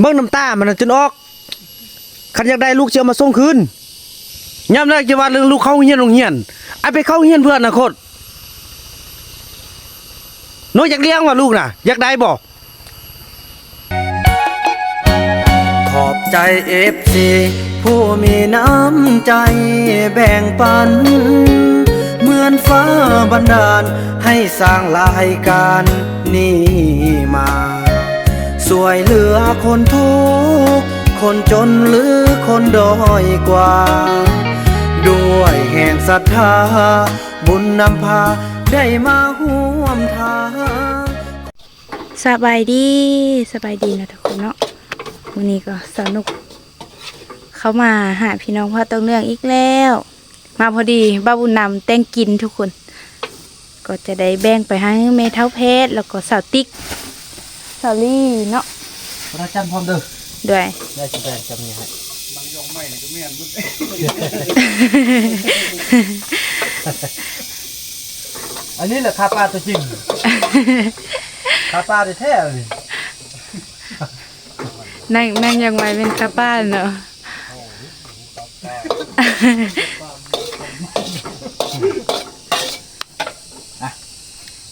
เบิ่งน้ำตามันนะจนออกคันอยากได้ลูกเชียวมาส่งคืนยามแรกจะว่าเรื่องลูกเข้าเฮียนโรงเรียนไอ้ไปเข้าเฮียนเพื่ออนาคตน้อยอยากเลี้ยงว่าลูกน่ะ อยากได้บ่ขอบใจเอฟซีผู้มีน้ำใจแบ่งปัน เหมือนฟ้าบันดาลให้สร้างรายการนี้มา สวยเหลือคนทุกข์คนจนหรือคนด้อยกว่า ด้วยแห่งศรัทธา บุญนำพาได้มาห่วมทางสบายดีสบายดีนะทุกคนเนาะวันนี้ก็สนุก เข้ามาหาพี่น้องพ่อต้องเรื่องอีกแล้ว มาพอดีบ้าบุญนำแต่งกินทุกคน ก็จะได้แบ่งไปให้เมท่าเพชรแล้วก็สาวติ๊ก สาวลี่เนาะพระจันทร์พร้อมเด้อด้วยได้สิได้จำนี้ให้อันนี้แหละคาปลาตัวจริงคาปลาแท้ๆเลยนั่งนั่งยังไงเป็นกระป้านเนาะ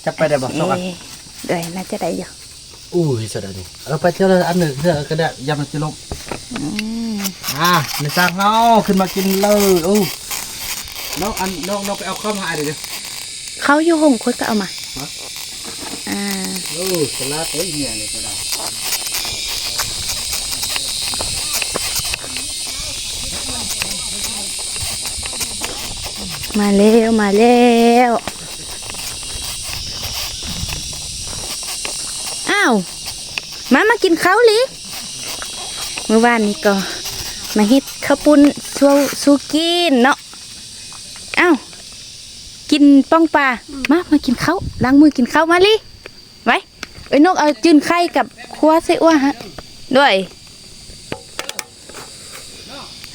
จะไปได้บ่สองอันเอ๊ะด้วยน่าจะได้อยู่ อุ้ยเสยดายดิเออไปเที่ยวละอันหนึ่งเถอะก็ได้ยำมันจะลงอืมอ่าในสร้างเฮาขึ้นมากินเลยโอ้น้องอันน้องน้องไปเอาข้าวมาให้เดี๋ยวดิเขาอยู่หงคดก็เอามาฮะอ่าโอ้สลัดเอ้ยเหี้ยเลยก็ได้มาแล้วมาแล้วาวมามากินข้าวลิเมื่อวานนี้ก็ มาเฮ็ดข้าวปุ้นสู้สู้กินเนาะอ้าวกินป้องปลามามากินข้าวล้างมือกินข้าวมาลิไว้เอ้ยนกเอาจืนไข่กับครัวใส่อ้วฮะด้วย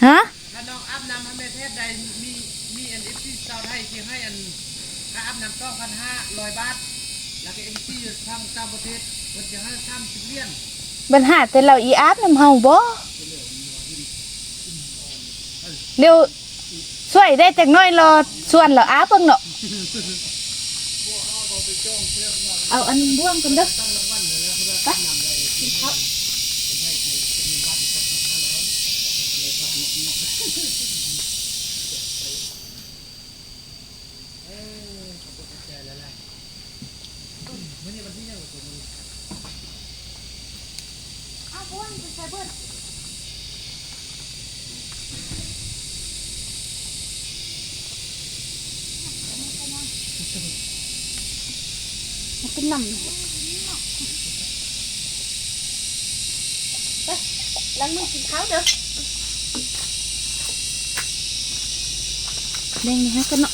ฮะถ้าน้องอาบน้ำให้แม่แพทย์ใดมีมีอันเอฟซีเจ้าไทยที่ให้อันค่าอาบน้ำต้องพันห้าร้อยบาทแล้วก็เอฟซีทางต่างประเทศ มันจะให้ทำสิบเหรียญปัญหาแต่เราอีอาบน้ำเฮาบ่เดี๋ยวช่วยได้จักหน้อยรอส่วนเราอาบเบิ่งเนาะเอาอันบ่วงกันเด้อไปกินข้าวเอา บ่วงไปใส่เบิ่นมันเป็นน้ำไปล้างมือกินข้าวเด้อแดงนี่ฮะกันเนาะ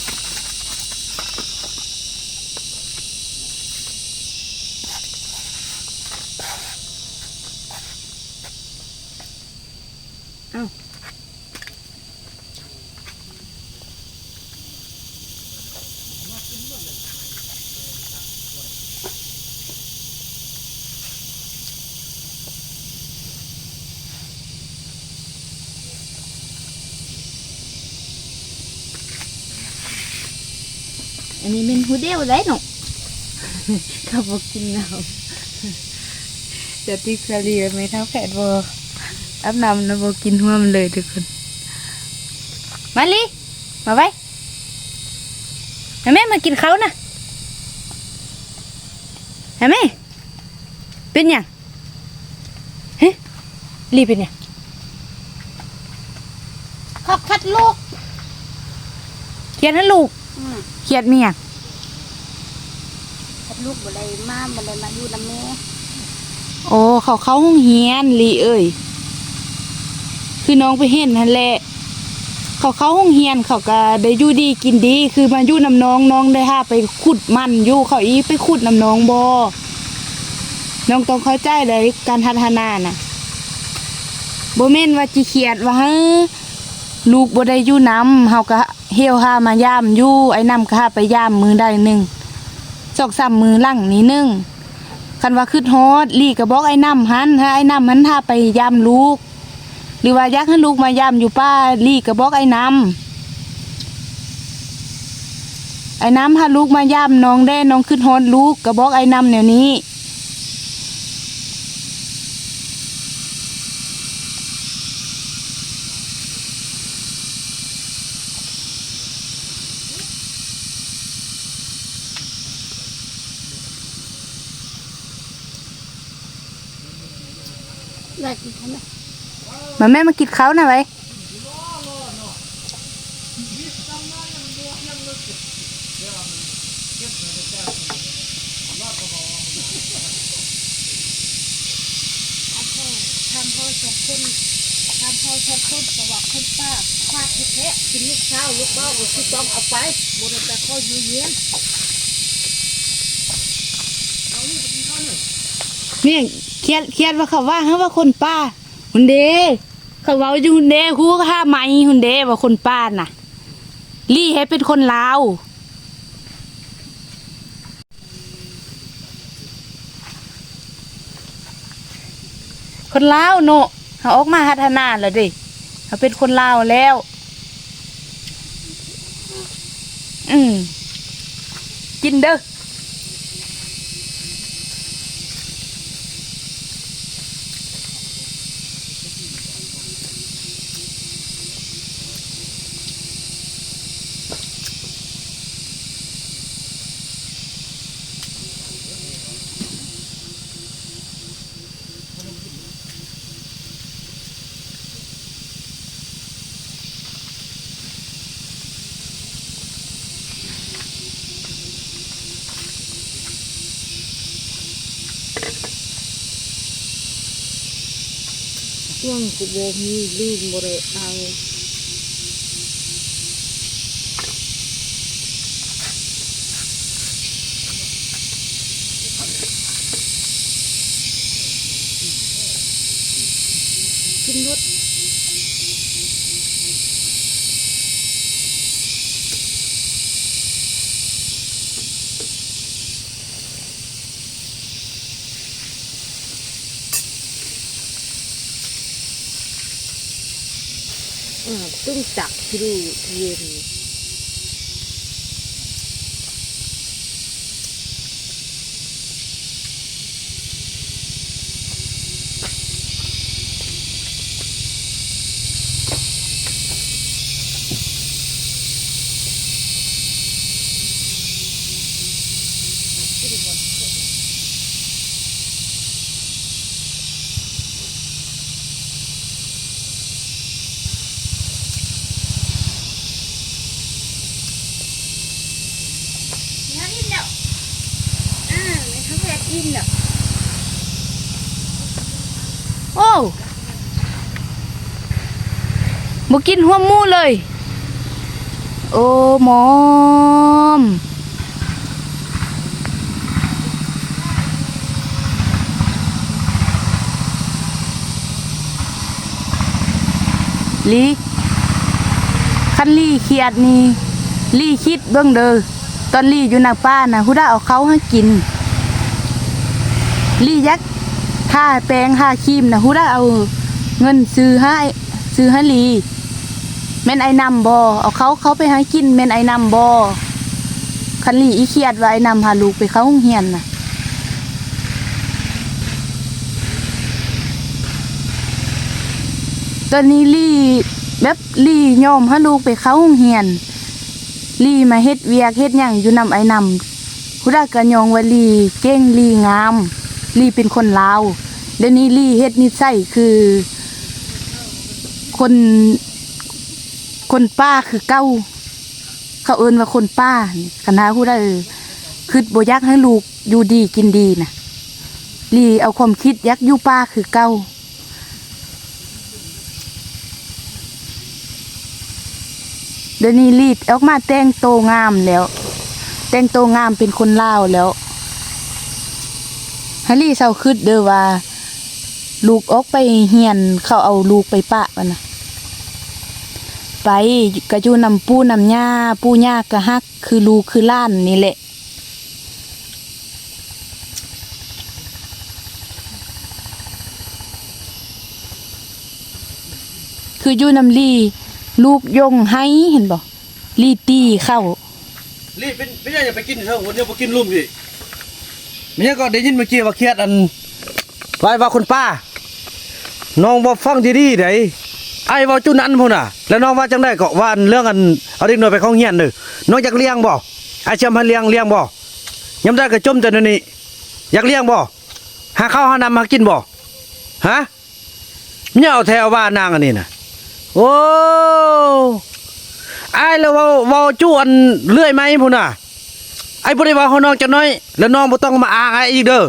อันนี้เป็นหูเดียวได้หนูเขาบอกกินน้ำจะติดสลีไม่เท่าแผดบออาบน้ำนะบอกกินหัวมันเลยทุกคน มาลีมาไว้ให้แม่มากินเขาวนะให้แม่เป็นหยังเฮ้ลีเป็นหยังขอบคัดลูกเขียนให้ลูก เขียนมีหยังคัดลูกบ่ได้มาบ่ได้มาอยู่นำแม่โอ้เขาเข้าห้องเฮียนลีเอ้ยคือน้องไปเห็นนั่นแหละเขาเข้าห้องเฮียนเขาก็ได้อยู่ดีกินดี คือมาอยู่นำน้องน้องได้ห้าไปขุดมันอยู่เขาอีไปขุดนำน้องบอน้องต้องเข้าใจเลยการพัฒนาน่ะโบเม่นว่าจีเขียดว่าเฮ้อ ลูกบ่ได้อยู่น้ำเฮาก็เฮียวหามาย่ามอยู่ไอ้น้ำก็หาไปย่ามมือได้หนึ่งสองสามมือหลังนี้หนึ่งคันว่าขึ้นฮอดลี่ก็บอกไอ้น้ำหันถ้าไอ้น้ำหันถ้าไปย่ามลูก หรือว่าอยากให้ลูกมาย่ามอยู่ป้าลี่ก็บอกไอ้น้ำไอ้น้ำถ้าลูกมาย่ามน้องได้น้องขึ้นฮอดลูกก็บอกไอ้น้ำแนวนี้ อยากกินไหมมาแม่มากินเขาหน่อยไว้ทำพ่อสองคนทำพ่อสองคนสวัสดิ์คนป้าควาดที่แท้กินลูกเช้าลูกบ้าลูกต้องเอาไปบนแต่ข้อยูเยียนเนี่ย เครียดเครียดว่าเขาว่าเขาว่าคนป้าหุนเดเขาเว้าอยู่หุนเดฮู้ค่าไหมหุนเดว่าคนป้าน่ะ ลี่ให้เป็นคนลาวคนลาวโนเขาออกมาพัฒนาแล้วดิเขาเป็นคนลาวแล้ว อืมกินเด้อ วงกูโบมีลืมบริเอากินรถ อ่าตึ้งจักที่ดูเย็นงั้นอินเนาะอ่าไม่ทั้งแรกอินเนาะ โอ้ บ่กินหัวหมูเลย โอ้หมอมลีคันลี่เครียดนี่ลี่คิดเบิ่งเดอตอนลี่อยู่หน้าป้าน่ะฮูได้เอาเขาให้กิน ลี่ยักทาแปรงทาครีมน่ะฮูได้เอาเงินซื้อให้ซื้อให้ลี แม่นไอ้นำบ่เอาเขาเขาไปห้กินแม่นไอ้นำบ่คันลีอีเครียดว่าไอ้นำพาลูกไปเข้าโรงเรียนน่ะตอนนี้ลี่แบบลี่ยอมให้ลูกไปเข้าโรงเรียน ลี่มาเฮ็ดเวียกเฮ็ดหยังอยู่นำไอ้นำผู้ใดก็ยองว่าลี่เก่งลี่งาม ลี่เป็นคนลาวเดี๋ยวนี้ลี่เฮ็ดนิสัยคือ คน คนป้าคือเก้า เขาเอินว่าคนป้าคณะผู้ใดคือบอยากให้ลูกอยู่ดีกินดีนะลีเอาความคิดยักอยู่ป้าคือเก้าเดี๋ยวนี้รีดออกมาแต่งโตงามแล้ว แต่งโตงามเป็นคนลาวแล้วฮันลี่เศร้าคืดเด้อว่า ลูกออกไปเฮียนเขาเอาลูกไปปะมันนะ ไปกระยูนำปูนำหญ้าปูหญ้ากระฮัก คือลูคือล้านนี่แหละคือยูนำลีลูกยงให้เห็นบ่ลีตีเข้าลีเป็นไม่ใช่อย่าไปกินเถอะคนเดียวไปกินลุ่มสิเมียก็ได้ยินเมื่อกี้ว่าเครียดอันไว้ว่าคุณป้าน้องบ่ฟังดีๆไหน ไอ้ว่าจุนั้นพุ่นน่ะ แล้วน้องว่าจังได้ก็ว่าอันเรื่องอันเอาเด็กน้อยไปเข้าโรงเรียนเด้อน้องอยากเลี้ยงบ่ไอ้เชื่อมให้เลี้ยงเลี้ยงบ่ยาได้ก็จมแต่นี้อยากเลี้ยงบ่หาข้าวหาน้ำมากินบ่ฮะเนี่ยเอาแถวว่านางอันนี้น่ะโอ้ไอ้แล้วว่าว่าจวนเลื่อยไหมพุ่นน่ะไอ้บ่ได้ว่าเขาน้องจะน้อย แล้วน้องบ่ต้องมาอ้างไอ้อีกเด้อ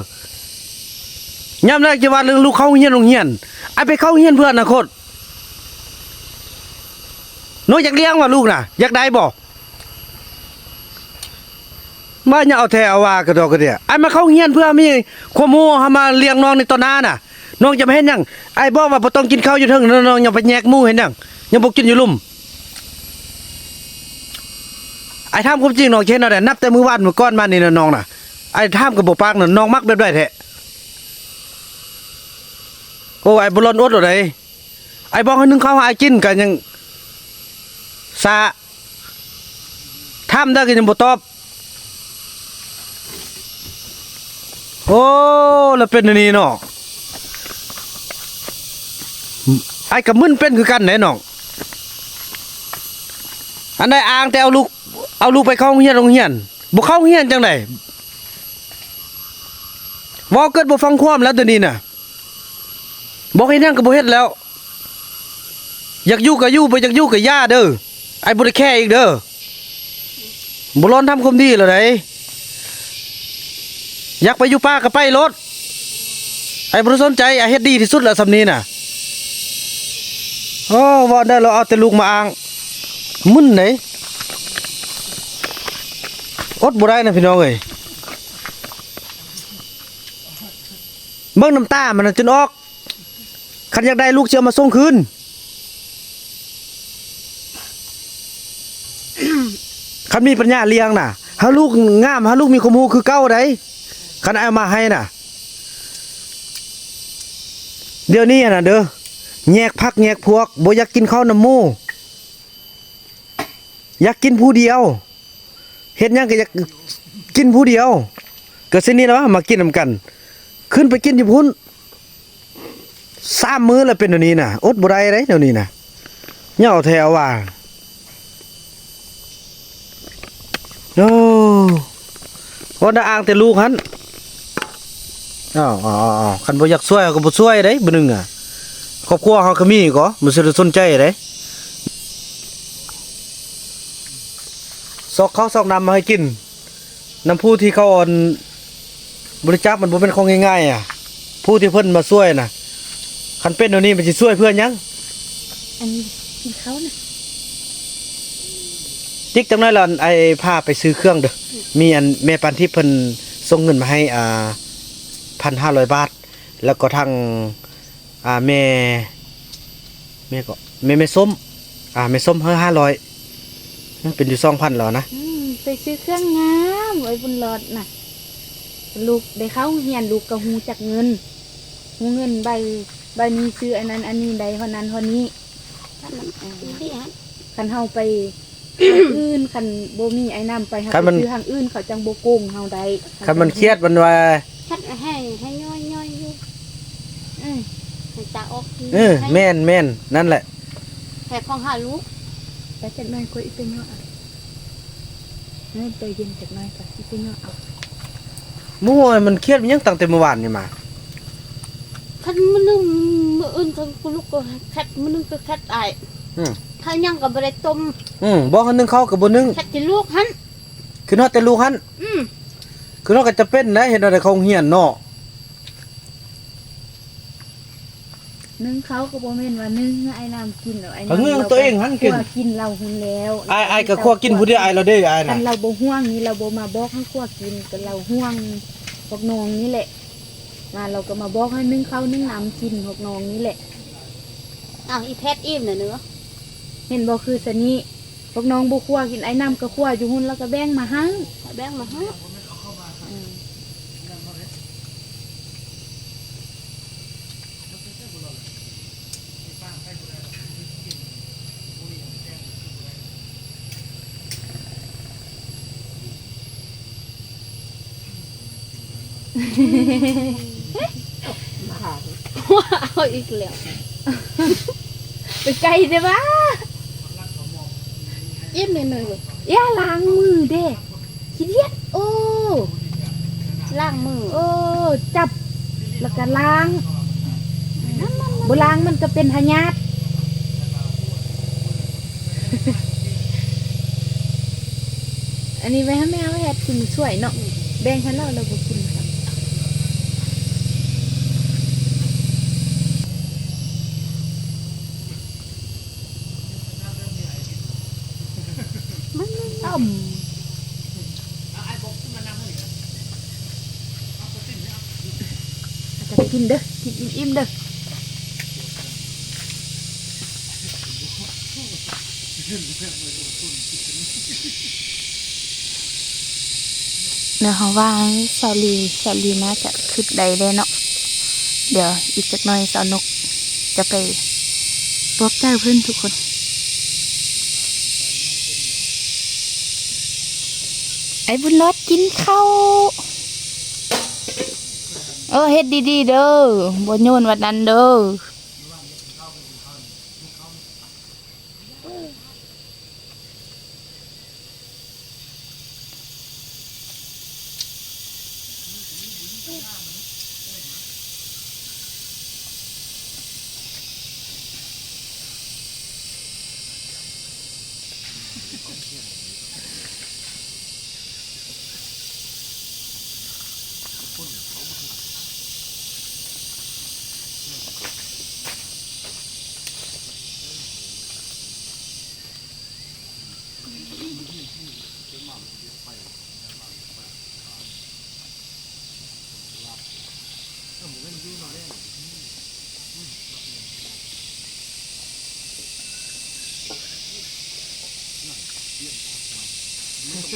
ยามแรกจะว่าเรื่องลูกเข้าเฮียนโรงเรียนไอ้ไปเข้าเฮียนเพื่ออนาคต น้องอยากเลี้ยงว่าลูกน่ะ อยากได้บ่มาอย่าเอาแทเอาว่ากระดอกกระเดียไอ้มาเข้าเฮียนเพื่อมีความรู้เฮามาเลี้ยงน้องในตอนหน้าน่ะ น้องจะไมาเฮ็ดหยังไอ้บอกว่าบ่ต้องกินข้าวอยู่เทิงน้องอย่าไปแยกหมู่เห็นยังยังบ่กินอยู่ลุ่มไอ้ท่ามความจริงน้องเช่นเอาแต่นับแต่มือวานมือก้อนมานี่นะน้องน่ะไอ้ท่ามกับบ่ปากน่ะน้องมักแบบได้แท้โอ้ไอ้บ่รอนอดหรอไดไอ้บอกให้นึงข้าวหากินกันยัง สะท่ามได้ก็ยังบ่ตอบ โอ้แล้วเป็นอันนี้เนาะไอ้กับมึนเป็นคือกันไหนน้องอันใดอ้างแต่เอาลูกเอาลูกไปเข้าโรงเรียนโรงเรียนบ่เข้าโรงเรียนจังไดเว่าเกิดบ่ฟังความแล้วตัวนี้น่ะบอกให้นั่งก็บ่เฮ็ดแล้ว อยากอยู่ก็อยู่บ่อยากอยู่ก็ย่าเด้อ ไอ้บ่ได้แค่อีกเด้อบ่ร้อนทำคมดีแล้วไดอยากไปอยู่ป่าก็ไปรถ ไอ้บ่ได้สนใจไอ้เฮ็ดดีที่สุดแล้วสำนี้น่ะโอ้ว่าได้เราเอาแต่ลูกมาอ้างมึนไหนอดบ่ได้นะพี่น้องเอ้ยเบิ่งน้ำตามันน่ะจนออก คันอยากได้ลูกเชื่อมาส่งคืน คันมีปัญญาเลี้ยงน่ะหาลูกงามหาลูกมีความรู้คือเก้าไดคันเอามาให้น่ะ เดี๋ยวนี้น่ะเด้อแยกพักแยกพวกบ่อยากกินข้าวน้ำมูอยากกินผู้เดียวเฮ็ดยังก็อยากกินผู้เดียวก็สินี้แล้ววะมากินนำกัน ขึ้นไปกินอยู่พุ่นสามมื้อแล้วเป็นเดี๋ยวนี้น่ะอดบ่ได้เด้เดี๋ยวนี้น่ะเหย่าแถวว่า โอ้บ่ได้อ้างแต่ลูกหันอ้าวๆๆคันบ่อยากช่วยก็บ่ช่วยเด้บ่นึงอะครอบครัวเฮาก็มีก็บ่สิได้สนใจเด้ซอกข้าวซอกน้ำมาให้กินน้ำผู้ที่เขาเอนบริจาคมันบ่เป็นของง่ายๆอะ ผู้ที่เพิ่นมาช่วยน่ะคันเป็นเดี๋ยวนี้มันสิช่วยเพื่อนยังอันนี้เขาน่ะ ติ๊กจังได๋ล่ะไอ้พาไปซื้อเครื่องเด้อมีอันแม่ปันที่เพิ่นส่งเงินมาให้อ่า1,500บาท แล้วก็ทางอ่าแม่แม่ก็แม่แม่ส้ม อ่าแม่ส้มเฮา500มันเป็นอยู่2,000แล้วนะอืมไปซื้อเครื่องงามไว้บนรถน่ะ ลูกได้เข้าเฮียนลูกก็ฮู้จักเงินฮู้เงินใบใบนี้ซื้ออันนั้น อันนี้ใดเท่านั้นเท่านี้ท่านมันที่ฮะคันเฮาไปทาง อื่นคันบ่มีไอ้น้ำไปเฮาคันไปมันซื้อทางอื่นเขาจังบ่โกงเฮาได้คันมันเครียดมันว่าท่านให้ให้ย่อยย่อยอยู่อืมให้ตาออกเออแม่นแม่นนั่นแหละแผ่ของหาลูกแต่จักหน่อยก็อีกเป็นเนาะอะเฮ้ยไปเย็นจักหน่อยก็อีกเป็นเนาะเอามั่วมันเครียดมันยังตั้งแต่เมื่อวานนี่มาท่านมันนึงมืออื่นท่านกูลูกก็แคทมันนึงก็แคทไอาย อืม ถ้ายังก็บ่ได้ต้มอืมบอกให้นึงเข้ากับบนึงแคทจะลูกหันคือเนาะแต่ลูกหันอืมคือเนาะก็จะเป็นนะเห็นอะไรเขาเฮียนเนาะนึ่งเขาก็บ่แม่นว่านึ่งให้ไอ้น้ำกินแล้วไอ้ก็น้ำเงื่องตัวเองหันกินคั่วกินเราหุ่นแล้วไอ้ไอ้ก็คั่วกินผู้เดียวไอ้เราได้ไอ้คัน่ะนเราบ่ห่วงนี่เราบ่มาบอกให้คั่วกินก็เราห่วงพวกน้องนี่แหละ มาเราก็มาบอกให้นึ่งข้าวนึ่งน้ำกินพวกน้องนี่แหละ อ้าวอีแพทอิ่มน่ะเนื้อเห็นบ่คือสนี้พวกน้องบุคั่วกินไอ้น้ำกระคั่วอยู่หุ่นแล้วก็แบ่งมาหั่งแบ่งมาหั่งว้าวอีกแล้ว ไปไกลเลยบ้า ยิ้มหน่อยหน่อยลูกย่าล้างมือเด้ขี้เดียดโอ้ล้างมือโอ้จับแล้วก็ล้างบุล้างมันก็เป็นพยาธิอันนี้ไว้ให้แม่ไว้ให้กินช่วยเนาะแบ่งให้เราเราบ่กินครับมันอ่อม จะได้ กินเด้อ กินอิ่มๆเด้อเดี๋ยวเขาว่าสาลีสาลีน่าจะขึ้นใดได้เนาะ เดี๋ยวอีกจักหน่อยสาวนกจะไปปลอบใจเพื่อนทุกคนไอ้บุญรถกินข้าว เออเฮ็ดดีๆเด้อบนโยนวัดนั้นเด้อ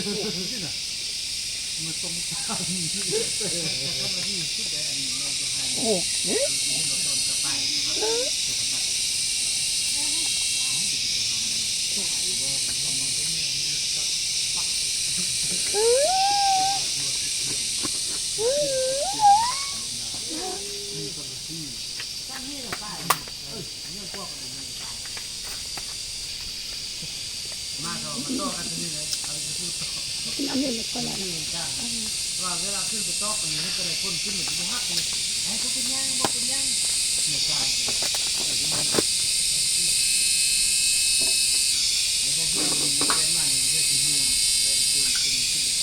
ที่น่ะมาตรงกลางโอ้โหเออ ว่าเวลาขึ้นไปตอกอันนี้ให้กระไรคนขึ้นเหมือนจะหักเลยไอ้ก็เป็นยังบอกเป็นยังเนี่ยกลายเป็นแล้วก็เพื่อนมันแกนมาเนี่ยเพื่อนที่นี่ขึ้นขึ้นขึ้นไป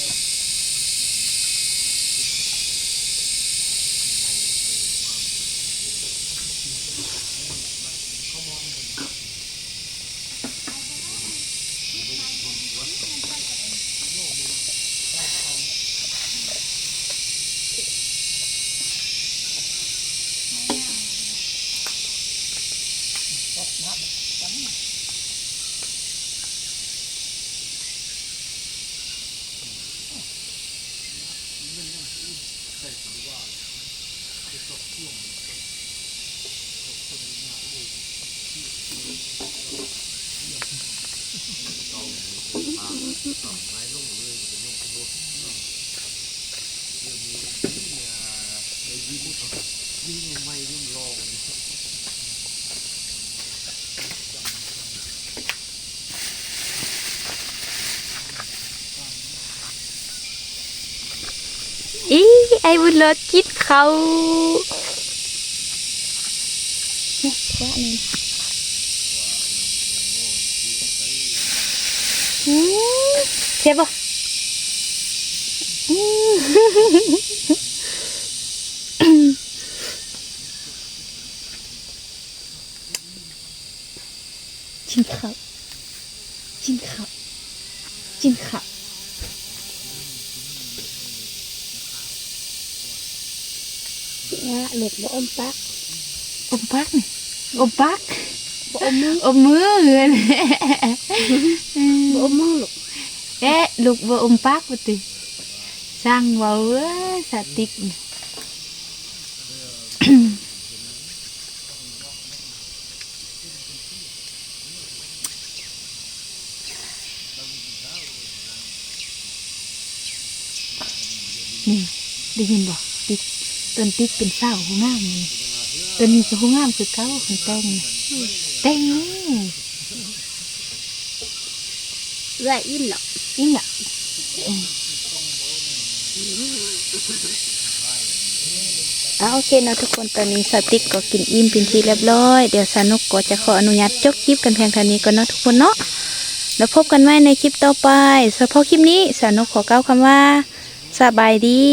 ตอก อีไอ้ บุญรถกินข้าเนี่ยแค่นี้อืมเจ็บปะอืมกินข้าวกินข้าวกินข้าว นะเหล็กบ่อมปัก อม ปักนี่อมปักบ่อมมืออมมือเลยบ่อมมือลูกเอ๊ะลูกบ่อมปักบ่ติสร้างเว้าเอ้ยสติกนี่นี่ได้ยินบ่ติ๊กต้นติ๊กเป็นสาวผู้งามนี่ ต้นนี้ก็ผู้งามคือเก่าคนแต่งน่ะแต่งนี่เอื้อยอิ่มหรอกอิ่มอะอืมอ่าโอเคเนาะทุกคนตอนนี้สติ๊กก็กินอิ่มเป็นที่เรียบร้อย เดี๋ยวสนุกก็จะขออนุญาตจบคลิปกันเพียงเท่านี้ก่อนเนาะทุกคนเนาะแล้วพบกันใหม่ในคลิปต่อไปเฉพาะคลิปนี้สนุกขอกล่าวคำว่า สบายดี